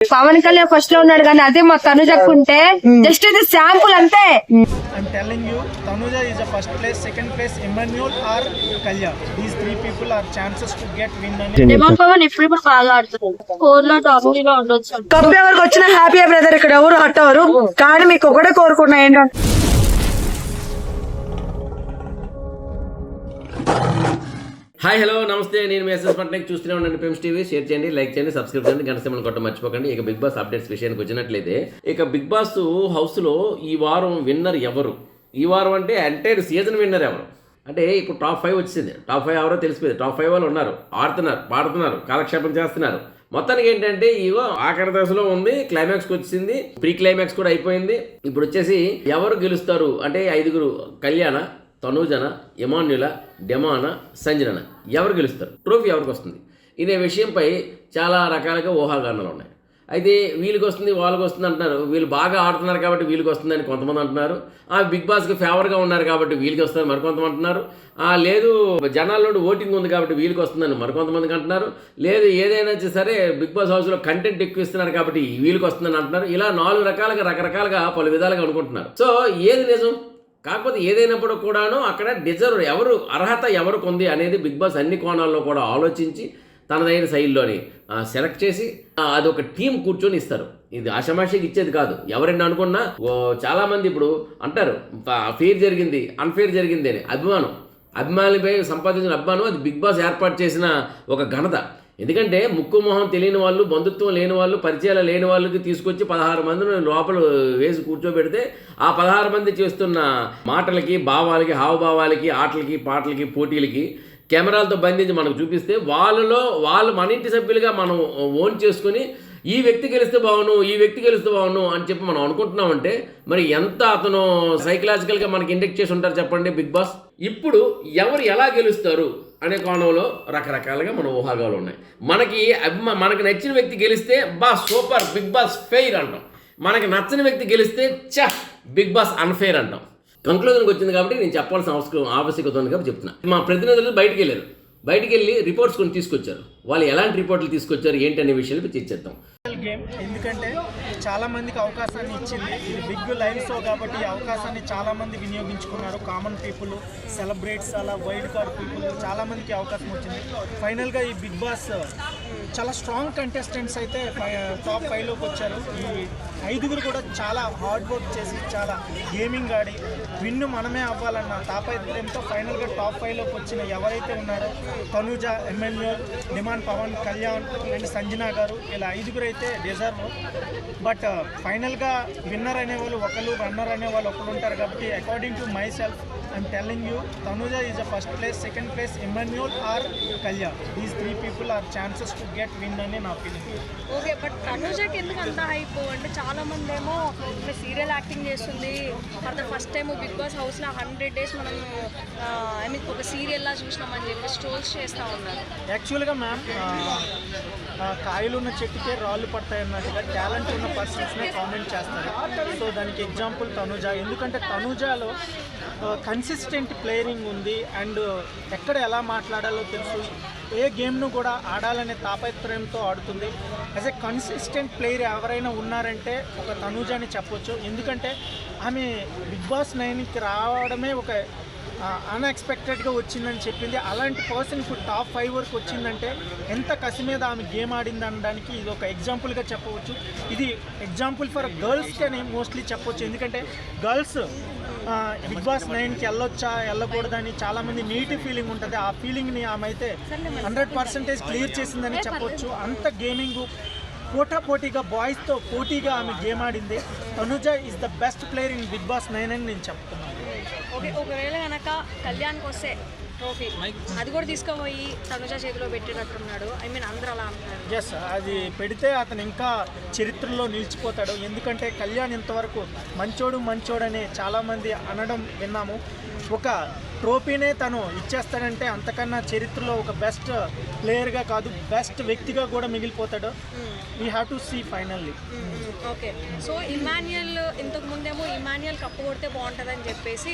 పవన్ కళ్యాణ్ ఫస్ట్లో ఉన్నాడు కానీ అదే మా తనుజకుంటే జస్ట్ ఇది శాంపుల్ అంతే. I'm telling you, Tanuja is the first place, second place, Emmanuel or Kalyan. These three people are chances to get win. And demon Pawan ఇప్పుడు ఇప్పుడు బాగా ఆడుతుంది ఫోర్లో టాప్ త్రీ లో ఉండొచ్చు. కప్ ఎవరికి వచ్చిన హ్యాపీ బ్రదర్ ఇక్కడ ఎవరు హట్ అవరు కానీ మీకు ఒకటే కోరుకున్నా ఏంటంటే హాయ్ హలో నమస్తే. నేను మెసేజ్ ఎస్ఎస్ చూస్తూనే ఉండండి పెమ్స్ టీవీ షేర్ చేయండి లైక్ చేయండి సబ్స్క్రైబ్ చేయండి. గంట సింబల్ కొట్ట మర్చిపోకండి. ఇక బిగ్ బాస్ అప్డేట్స్ విషయానికి వచ్చినట్లయితే ఇక బిగ్ బాస్ హౌస్లో ఈ వారం విన్నర్ ఎవరు? ఈ వారం అంటే ఎంటైర్ సీజన్ విన్నర్ ఎవరు? అంటే ఇప్పుడు టాప్ ఫైవ్ వచ్చింది. టాప్ ఫైవ్ ఎవరో తెలిసిపోయింది. టాప్ ఫైవ్ వాళ్ళు ఉన్నారు. ఆడుతున్నారు పాడుతున్నారు కాలక్షేపం చేస్తున్నారు. మొత్తానికి ఏంటంటే ఇగో ఆఖరి దశలో ఉంది క్లైమాక్స్కి వచ్చింది ప్రీ క్లైమాక్స్ కూడా అయిపోయింది. ఇప్పుడు వచ్చేసి ఎవరు గెలుస్తారు? అంటే ఐదుగురు కళ్యాణ తనూజన ఇమాన్యుల డెమాన సంజన ఎవరు గెలుస్తారు? ట్రోఫీ ఎవరికి వస్తుంది? ఇదే విషయంపై చాలా రకాలుగా ఊహాగానాలు ఉన్నాయి. అయితే వీళ్ళకి వస్తుంది వాళ్ళకి వస్తుంది అంటున్నారు. వీళ్ళు బాగా ఆడుతున్నారు కాబట్టి వీళ్ళకి వస్తుందని కొంతమంది అంటున్నారు. ఆ బిగ్ బాస్కి ఫేవర్గా ఉన్నారు కాబట్టి వీళ్ళకి వస్తుంది మరికొంతమంది అంటున్నారు. ఆ లేదు జనాల్లో ఓటింగ్ ఉంది కాబట్టి వీళ్ళకి వస్తుందని మరికొంతమందికి అంటున్నారు. లేదు ఏదైనా సరే బిగ్ బాస్ హౌస్లో కంటెంట్ ఎక్కువ ఇస్తున్నారు కాబట్టి వీళ్ళకి వస్తుందని అంటున్నారు. ఇలా నాలుగు రకాలుగా రకరకాలుగా పలు విధాలుగా అనుకుంటున్నారు. సో ఏది నిజం? కాకపోతే ఏదైనప్పుడు కూడాను అక్కడ డిజర్వ్ ఎవరు అర్హత ఎవరికి ఉంది అనేది బిగ్ బాస్ అన్ని కోణాల్లో కూడా ఆలోచించి తనదైన శైలిలోని సెలెక్ట్ చేసి అది ఒక టీం కూర్చొని ఇస్తారు. ఇది ఆషమాషికి ఇచ్చేది కాదు. ఎవరైనా అనుకున్నా ఓ, ఇప్పుడు అంటారు ఫెయిర్ జరిగింది అన్ఫెయిర్ జరిగింది అని. అభిమానం. అభిమానులపై సంపాదించిన అభిమానం అది బిగ్ బాస్ ఏర్పాటు చేసిన ఒక ఘనత. ఎందుకంటే ముక్కు మొహం తెలియని వాళ్ళు బంధుత్వం లేని వాళ్ళు పరిచయాలు లేని వాళ్ళకి తీసుకొచ్చి పదహారు మందిని లోపల వేసి కూర్చోబెడితే ఆ పదహారు మంది చేస్తున్న మాటలకి భావాలకి హావభావాలకి ఆటలకి పాటలకి పోటీలకి కెమెరాలతో బంధించి మనకు చూపిస్తే వాళ్ళలో వాళ్ళు మన ఇంటి సభ్యులుగా మనం ఓన్ చేసుకుని ఈ వ్యక్తి గెలిస్తే బాగును ఈ వ్యక్తి గెలిస్తే బాగును అని చెప్పి మనం అనుకుంటున్నామంటే మరి ఎంత అతను సైకలాజికల్గా మనకి ఇండెక్ట్ చేసి ఉంటారు చెప్పండి బిగ్ బాస్? ఇప్పుడు ఎవరు ఎలా గెలుస్తారు? అనే కోణంలో రకరకాలుగా మన ఊహాగాలు ఉన్నాయి. మనకి అభిమా మనకి నచ్చిన వ్యక్తి గెలిస్తే బా సూపర్ బిగ్ బాస్ ఫెయిర్ అంటాం. మనకి నచ్చని వ్యక్తి గెలిస్తే చ బిగ్ బాస్ అన్ఫెయిర్ అంటాం. కంక్లూజన్కి వచ్చింది కాబట్టి నేను చెప్పాల్సిన అవసరం ఆవశ్యకత ఉంది కాబట్టి చెప్తున్నా. మా ప్రతినిధులు బయటికి వెళ్ళారు. బయటికి వెళ్ళి రిపోర్ట్స్ కొన్ని తీసుకొచ్చారు. వాళ్ళు ఎలాంటి రిపోర్ట్లు తీసుకొచ్చారు ఏంటి అనే విషయాలు చర్చిద్దాం. గేమ్. ఎందుకంటే చాలా మందికి అవకాశాన్ని ఇచ్చింది. ఇది బిగ్ లైవ్ షో కాబట్టి ఈ అవకాశాన్ని చాలా మంది వినియోగించుకున్నారు. కామన్ పీపుల్ సెలబ్రేట్స్ అలా వైల్డ్ కార్డ్ పీపుల్ చాలా మందికి అవకాశం వచ్చింది. ఫైనల్గా ఈ బిగ్ బాస్ చాలా స్ట్రాంగ్ కంటెస్టెంట్స్ అయితే టాప్ ఫైవ్లోకి వచ్చారు. ఈ ఐదుగురు కూడా చాలా హార్డ్ వర్క్ చేసి చాలా గేమింగ్ ఆడి విన్ను మనమే అవ్వాలన్న తాపత్రయంతో ఫైనల్గా టాప్ ఫైవ్లోకి వచ్చిన ఎవరైతే ఉన్నారో Tanuja MLA demand Pawan Kalyan and Sanjana గారు ఇలా ఐదుగురు అయితే డిజర్వ్ బట్ ఫైనల్గా విన్నర్ అనేవాళ్ళు ఒకరు రన్నర్ అనేవాళ్ళు ఒకరు ఉంటారు కాబట్టి according to my self I'm telling you Tanuja is the first place second place Emmanuel are Kalyan these three people are chances to get win అని నా ఫీలింగ్ ఓకే బట్ తనుజకి ఎందుకు అంత హైప్ అంటే చాలా మంది ఏమో సీరియల్ యాక్టింగ్ చేస్తుంది. For the first time Bigg Boss హౌస్లో హండ్రెడ్ డేస్ మనం ఐ మీన్ ఒక సీరియల్ లా చూసినామని చెప్పి స్టోల్స్ చేస్తా ఉన్నారు. యాక్చువల్గా మ్యామ్ కాయలు ఉన్న చెట్టుకే రాళ్ళు పడతాయి అన్నట్టుగా టాలెంట్ ఉన్న పర్సన్స్నే కామెంట్ చేస్తారు. సో దానికి ఎగ్జాంపుల్ తనుజ. ఎందుకంటే తనుజాలో కన్సిస్టెంట్ ప్లేయరింగ్ ఉంది. అండ్ ఎక్కడ ఎలా మాట్లాడాలో తెలుసు. ఏ గేమ్ను కూడా ఆడాలనే తాపత్రయంతో ఆడుతుంది. యాజ్ ఎ కన్సిస్టెంట్ ప్లేయర్ ఎవరైనా ఉన్నారంటే ఒక తనుజ అని చెప్పొచ్చు. ఎందుకంటే ఆమె బిగ్ బాస్ నైన్కి రావడమే ఒక అన్ఎక్స్పెక్టెడ్గా వచ్చిందని చెప్పింది. అలాంటి పర్సన్ ఇప్పుడు టాప్ ఫైవ్ వరకు వచ్చిందంటే ఎంత కసి మీద ఆమె గేమ్ ఆడింది అనడానికి ఇది ఒక ఎగ్జాంపుల్గా చెప్పవచ్చు. ఇది ఎగ్జాంపుల్ ఫర్ గర్ల్స్కి అని మోస్ట్లీ చెప్పవచ్చు ఎందుకంటే గర్ల్స్ బిగ్ బాస్ నైన్కి వెళ్ళొచ్చా వెళ్ళకూడదని చాలామంది నీటి ఫీలింగ్ ఉంటుంది. ఆ ఫీలింగ్ని ఆమె అయితే హండ్రెడ్ పర్సెంటేజ్ క్లియర్ చేసిందని చెప్పొచ్చు. అంత గేమింగ్ పోటా పోటీగా బాయ్స్తో పోటీగా ఆమె గేమ్ ఆడింది. Tanuja is the best player in Bigg Boss nine అని నేను చెప్తాను ఓకే ఒకవేళ కనుక కళ్యాణ్కి వస్తే ట్రోఫీ అది కూడా తీసుకుపోయి తనుజ చేతిలో పెట్టినట్టున్నాడు. ఐ మీన్ అందరూ అలా అంటున్నారు. ఎస్ అది పెడితే అతను ఇంకా చరిత్రలో నిలిచిపోతాడు. ఎందుకంటే కళ్యాణ్ ఇంతవరకు మంచోడు మంచోడు అని చాలామంది అనడం విన్నాము. ఒక ట్రోఫీనే తను ఇచ్చేస్తాడంటే అంతకన్నా చరిత్రలో ఒక బెస్ట్ ప్లేయర్గా కాదు బెస్ట్ వ్యక్తిగా కూడా మిగిలిపోతాడో. We have to see finally okay. So Emmanuel ఇంతకు ముందేమో ఇమాన్యుయల్ కప్పు కొడితే బాగుంటుందని చెప్పేసి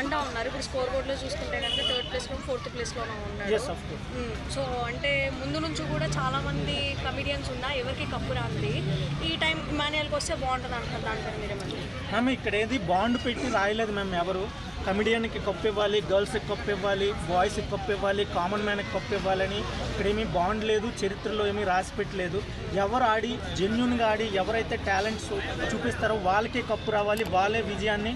అంటా ఉన్నారు. ఇప్పుడు స్కోర్ బోర్డ్లో చూసుకుంటే కనుక థర్డ్ ప్లేస్లో ఫోర్త్ ప్లేస్లోనే ఉన్నాడు. సో అంటే ముందు నుంచి కూడా చాలా మంది కమిడియన్స్ ఉన్నా ఎవరికి కప్పు రాంది. ఈ టైం ఇమాన్యుయల్కి వస్తే బాగుంటుంది అంటారు దానిపైన మీరేమన్నా మ్యామ్ ఇక్కడ ఏది బాండ్ పెట్టి రాయలేదు మ్యామ్ ఎవరు. కమిడియన్కి కప్పు ఇవ్వాలి గర్ల్స్కి కప్పు ఇవ్వాలి బాయ్స్కి కప్పు ఇవ్వాలి కామన్ మ్యాన్కి కప్పు ఇవ్వాలని ఇక్కడ ఏమీ బాండ్ లేదు చరిత్రలో ఏమీ రాసి పెట్టలేదు ఎవరు ఆడి జెన్యున్గా ఆడి ఎవరైతే టాలెంట్స్ చూపిస్తారో వాళ్ళకే కప్పు రావాలి వాళ్ళే విజయాన్ని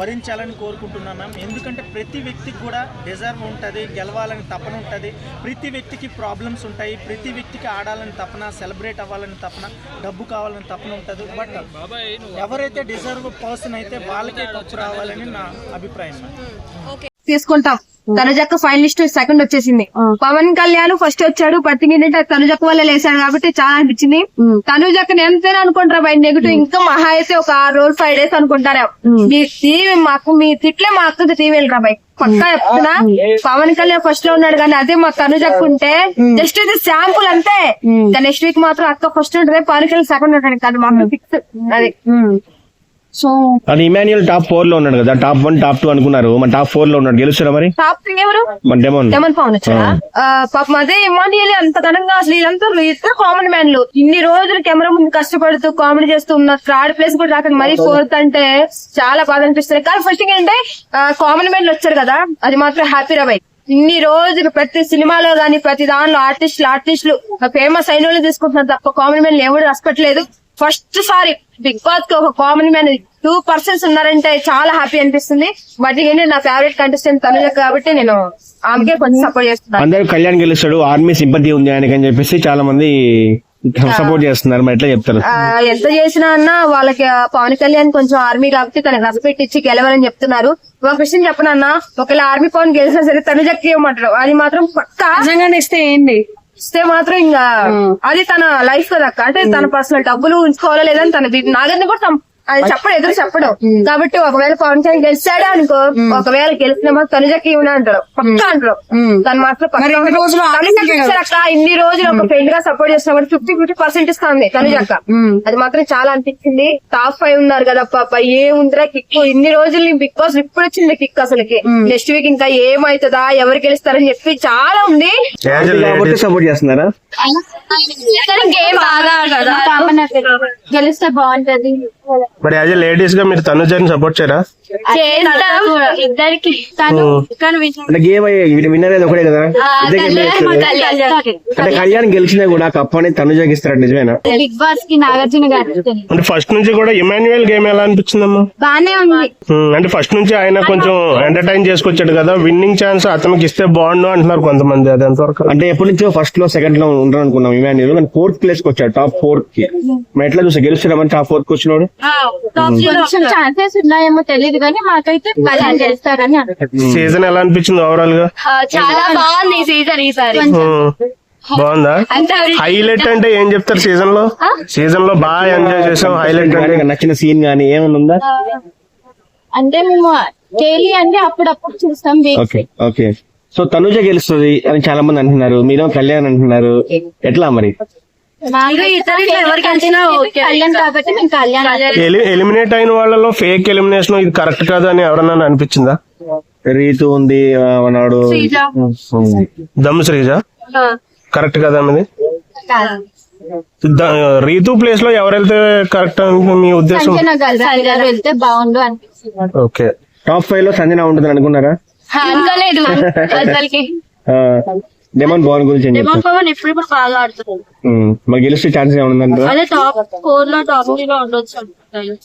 వరించాలని కోరుకుంటున్నాం మ్యామ్. ఎందుకంటే ప్రతి వ్యక్తికి కూడా డిజర్వ్ ఉంటుంది గెలవాలని తపన ఉంటుంది. ప్రతి వ్యక్తికి ప్రాబ్లమ్స్ ఉంటాయి ప్రతి వ్యక్తికి ఆడాలని తపన సెలబ్రేట్ అవ్వాలని తపన డబ్బు కావాలని తపన ఉంటుంది. బట్ ఎవరైతే డిజర్వ్ పర్సన్ అయితే వాళ్ళకే కప్పు రావాలని నా అభిప్రాయం మ్యామ్. ఓకే తీసుకుంటాం. తనుజక్క ఫైనలిస్ట్ సెకండ్ వచ్చేసింది. పవన్ కళ్యాణ్ ఫస్ట్ వచ్చాడు ఏంటంటే తనుజక్క వల్ల లేసాడు కాబట్టి చాలా అనిపించింది. తనుజక్కని ఎంతైనా అనుకుంటారా బయట నెగిటివ్? ఇంకా మహా అయితే ఒక ఆరు రోజులు ఫైవ్ డేస్ అనుకుంటారా? మీ టీవీ మాకు మీ తిట్లే మా అక్కకి టీవీ వెళ్ళరా బై? పక్కా చెప్తున్నా. పవన్ కళ్యాణ్ ఫస్ట్లో ఉన్నాడు కానీ అదే మా తనుజక్క ఉంటే జస్ట్ ఇది శాంపుల్ అంతే. నెక్స్ట్ వీక్ మాత్రం అక్క ఫస్ట్ ఉంటుంది పవన్ కళ్యాణ్ సెకండ్ ఉంటాడు కాదు మాకు ఫిక్స్ అది. సో అది ఇమాన్యుయల్ టాప్ ఫోర్లో ఉన్నాడు కదా టాప్ వన్ టాప్ టూ అనుకున్నారు. మన టాప్ ఫోర్లో ఉన్నాడు. గెలుస్తారా మరి? టాప్ త్రీ ఎవరు? మన డెమోన్ డెమన్ పవన్ పాపం అదే ఇమానియల్ అంత ఘనంగా అసలు ఇదంతా ఇద్దరు కామన్ మ్యాన్లు ఇన్ని రోజులు కెమెరా ముందు కష్టపడుతూ కామెడీ చేస్తూ ఉన్న థర్డ్ ప్లేస్ కూడా రాక మరీ ఫోర్త్ అంటే చాలా బాధ అనిపిస్తుంది. కానీ ఫస్ట్ ఏంటంటే కామన్ మ్యాన్లు వచ్చారు కదా అది మాత్రం హ్యాపీ రవై ఇన్ని రోజులు ప్రతి సినిమాలో గానీ ప్రతి దానిలో ఆర్టిస్టులు ఆర్టిస్టులు ఫేమస్ అయిన వాళ్ళు తీసుకుంటున్నారు తప్ప కామన్ మ్యాన్ ఎవరు రాసిపెట్టలేదు ఫస్ట్ సారి బిగ్ బాస్కి ఒక కామన్ మ్యాన్ టూ పర్సన్స్ ఉన్నారంటే చాలా హ్యాపీ అనిపిస్తుంది. బట్ ఏంటంటే నా ఫేవరెట్ కంటెస్టెంట్ తనుజ కాబట్టి నేను ఆమెకే కొంచెం సపోర్ట్ చేస్తున్నాను. అందరూ కళ్యాణ్ గెలుస్తాడు ఆర్మీ సింపతి ఉంది ఆయనకి అని చెప్పేసి చాలా మంది సపోర్ట్ చేస్తున్నారు. మరి ఎట్లా చెప్తారు? ఆ, ఎంత చేసినా అన్న వాళ్ళకి పవన్ కళ్యాణ్ కొంచెం ఆర్మీ కాబట్టి తనకి రెస్పెక్ట్ ఇచ్చి గెలవాలని చెప్తున్నారు. ఒక విషయం చెప్పనన్నా ఒకవేళ ఆర్మీ పవన్ గెలిచినా సరే తనుజకి ఇవ్వమంటారు. అది మాత్రం పక్కా. ఇస్తే ఏంటి ఇస్తే మాత్రం ఇంకా అది తన లైఫ్ కదా అక్క. అంటే తన పర్సనల్ డబ్బులు ఉంచుకోవాలా లేదని తన నాగరిని కూడా అది చెప్పడు ఎదురు చెప్పడు. కాబట్టి ఒకవేళ పవన్ కళ్యాణ్ గెలిచాడా అనుకో ఒకవేళ గెలిచిన మాత్రం తనుజకి ఇవ్వను అంటారు పక్కా అంటారు తను మాత్రం పక్కా మరి ఇన్ని రోజులు ఒక ఫ్రెండ్గా సపోర్ట్ చేస్తున్నా ఫిఫ్టీ ఫిఫ్టీ పర్సెంట్ ఇస్తుంది తనుజక్క అది మాత్రం చాలా అనిపించింది. టాప్ ఫైవ్ ఉన్నారు కదా పాప ఏముందిరా కిక్ ఇన్ని రోజులు బిగ్ బాస్ ఇప్పుడు వచ్చింది కిక్ అసలుకి. నెక్స్ట్ వీక్ ఇంకా ఏమైతుందా ఎవరు గెలుస్తారని చెప్పి చాలా ఉంది. కాబట్టి సపోర్ట్ చేస్తున్నారా? గేమ్ బాగా కదా గెలిస్తే బాగుంటది. మరి యాజ్ లేడీస్గా మీరు తనుజని సపోర్ట్ చేయరా? ఇద్దరికి తను విన్నర్ ఒకటే కదా. అంటే కళ్యాణ్ గెలిచినా కూడా కప్ అనేది తనుజకి ఇస్తాడు నిజమేనా? బిగ్ బాస్కి నాగార్జున గారు అంటే ఫస్ట్ నుంచి కూడా ఇమాన్యుయల్ గేమ్ ఎలా అనిపించిందమ్మా? బానే ఉంది. అంటే ఫస్ట్ నుంచి ఆయన కొంచెం ఎంటర్టైన్ చేసుకొచ్చాడు కదా విన్నింగ్ ఛాన్స్ అతనికి ఇస్తే బాగుండు అంటున్నారు కొంతమంది అది ఎంతవరకు అంటే ఎప్పటి నుంచో ఫస్ట్లో సెకండ్లో ఉండరు అనుకున్నాం ఇమాన్యుల్ కానీ ఫోర్త్ ప్లేస్కి వచ్చాడు టాప్ ఫోర్కి. మరి ఎట్లా చూసా గెలుస్తామని టాప్ ఫోర్కి వచ్చినాడు? కొంచెం ఛాన్సెస్ ఉన్నాయేమో తెలియదు కానీ మాకైతే చేస్తారని సీజన్ ఎలా అనిపించింది ఓవరాల్గా? చాలా బాగుంది ఈ సీజన్ ఈసారి. ఉమ్, బాగుందా? హైలైట్ అంటే ఏం చెప్తారు సీజన్లో? సీజన్లో బాగా ఎంజాయ్ చేసాం హైలైట్ అంటే కానీ నచ్చిన సీన్ గానీ ఏమైనా ఉందా? అంటే మేము డైలీ అంటే అప్పుడప్పుడు చూస్తాం ఓకే ఓకే. సో తనుజ గెలుస్తుంది అని చాలా మంది అంటున్నారు మీరు కళ్యాణ్ అంటున్నారు. ఎట్లా మరి? ఎలిమినేట్ అయిన వాళ్ళలో ఫేక్ ఎలిమినేషన్ ఇది కరెక్ట్ కాదు అని ఎవరన్నా అనిపించిందా? రీతు ఉంది ఆ, నాడు దమ్ శ్రీజ? కరెక్ట్ కదా అన్నది? రీతు ప్లేస్లో ఎవరు వెళ్తే కరెక్ట్ మీ ఉద్దేశం? వెళ్తే బాగుండు అనిపిస్తుంది. ఓకే. టాప్ ఫైవ్లో సంజన ఉంటుంది అనుకున్నారా? అనుకోలేదు. డెమన్ భవన్ గురించి ఏం చెప్తారు? పవన్ ఇప్పుడు ఇప్పుడు బాగా ఆడుతున్నాడు ఉమ్, మరి గెలిస్తే ఛాన్స్ ఏమైనా ఉందంటారా అదే టాప్ ఫోర్లో టాప్ త్రీ లో ఉండొచ్చు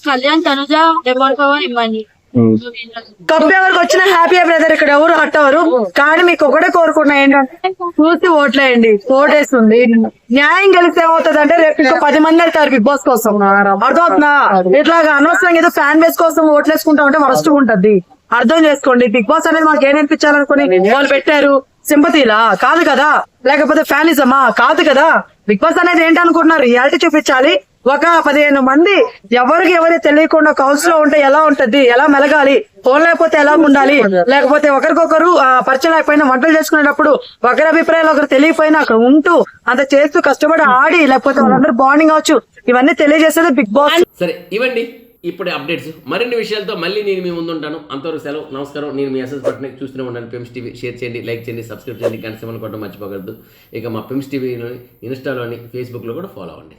కళ్యాణ్ తనుజ డెమోన్ పవన్ ఇవ్వండి ఉమ్. ఎవరికి వచ్చినా హ్యాపీ బ్రదర్ ఇక్కడ ఎవరు హట్ అవరు కానీ మీకు ఒకటే కోరుకున్నా ఏంటంటే చూసి ఓట్లేయండి. ఓటేస్తుంది. న్యాయం గెలిస్తే ఏమవుతుంది అంటే రేపు ఇంకో పది మంది వెళ్తారు బిగ్ బాస్ కోసం. అర్థమవుతుందా? ఇట్లాగా అనవసరంగా ఏదో ఫ్యాన్ బేస్ కోసం ఓట్లేసుకుంటా ఉంటే వరస్ట్ ఉంటది. అర్థం చేసుకోండి. బిగ్ బాస్ అనేది మాకు ఏం నేర్పించాలనుకుని వాళ్ళు పెట్టారు? సింపతిలా? కాదు కదా. లేకపోతే ఫ్యానిజమా? కాదు కదా. బిగ్ బాస్ అనేది ఏంటి అనుకుంటున్నారు రియాలిటీ చూపించాలి. ఒక పదిహేను మంది ఎవరికి ఎవరికి తెలియకుండా కౌన్స్లో ఉంటే ఎలా ఉంటది? ఎలా మెలగాలి? ఫోన్ లేకపోతే ఎలా ఉండాలి? లేకపోతే ఒకరికొకరు పరిచయం అయిపోయిన వంటలు చేసుకునేటప్పుడు ఒకరి అభిప్రాయాలు ఒకరు తెలియపోయినా అక్కడ ఉంటూ అంత చేస్తూ కష్టపడి ఆడి లేకపోతే వాళ్ళందరూ బాండింగ్ అవచ్చు ఇవన్నీ తెలియజేసేది బిగ్ బాస్. సరే ఇవ్వండి. ఇప్పుడే అప్డేట్స్ మరిన్ని విషయాలతో మళ్ళీ నేను మీ ముందు ఉంటాను అంతవరకు సెలవు నమస్కారం. నేను మీ ఎస్ఎస్ పట్నే చూస్తూనే ఉన్నాను. పిమ్స్ టీవీ షేర్ చేయండి లైక్ చేయండి సబ్స్క్రైబ్ చేయండి. గంట కొట్టడం మర్చిపోకూడదు. ఇక మా పెమ్స్ టీవీలోని ఇన్స్టాలోని ఫేస్బుక్లో కూడా ఫాలో అవ్వండి.